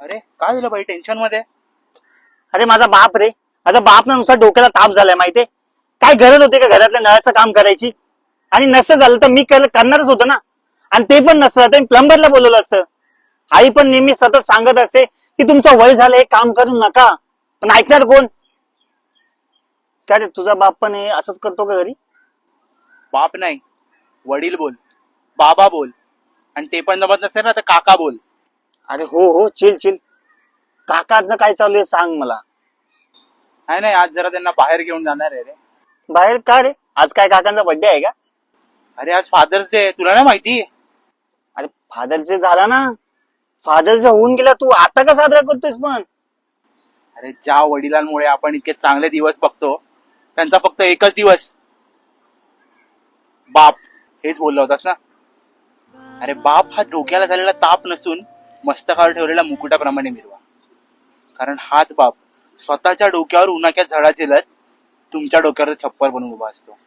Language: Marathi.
अरे काय झालं बाई? टेन्शनमध्ये? अरे माझा बाप रे. माझा बाप ना नुसार डोक्याला ताप झालाय माहितीये काय गरज होती का घरातल्या नळाचं काम करायची? आणि नसतं झालं तर मी करणारच होतो ना. आणि ते पण नसतं झालं. प्लंबरला बोलवलं असतं. आई पण नेहमी सतत सांगत असते की तुमचं वय झालं हे काम करू नका. पण ऐकणार कोण? काय रे तुझा बाप पण हे असंच करतो का घरी? बाप नाही. वडील बोल. बाबा बोल. आणि ते पण जमत नसेल ना तर काका बोल. अरे हो हो चिल चिल. काकाचं काय चालू आहे सांग मला. नाही नाही आज जरा त्यांना बाहेर घेऊन जाणार आहे रे. बाहेर का रे? आज काय काकांचा बर्थडे आहे का? अरे आज फादर्स डे तुला नाही माहिती? अरे फादरचे झाला ना. फादरचे होऊन गेला तू आता का साजरा करतोयस पण अरे ज्या वडिलांमुळे आपण इतके चांगले दिवस बघतो त्यांचा फक्त एकच दिवस. बाप हेच बोलला होतास ना? अरे बाप हा डोक्याला झालेला ताप नसून मस्तकावर ठेवलेला मुकुटाप्रमाणे मिरवा. कारण हाच बाप स्वतःच्या डोक्यावर उन्हाक्या झळा झेलत तुमच्या डोक्यावर छप्पर बनून उभा असतो.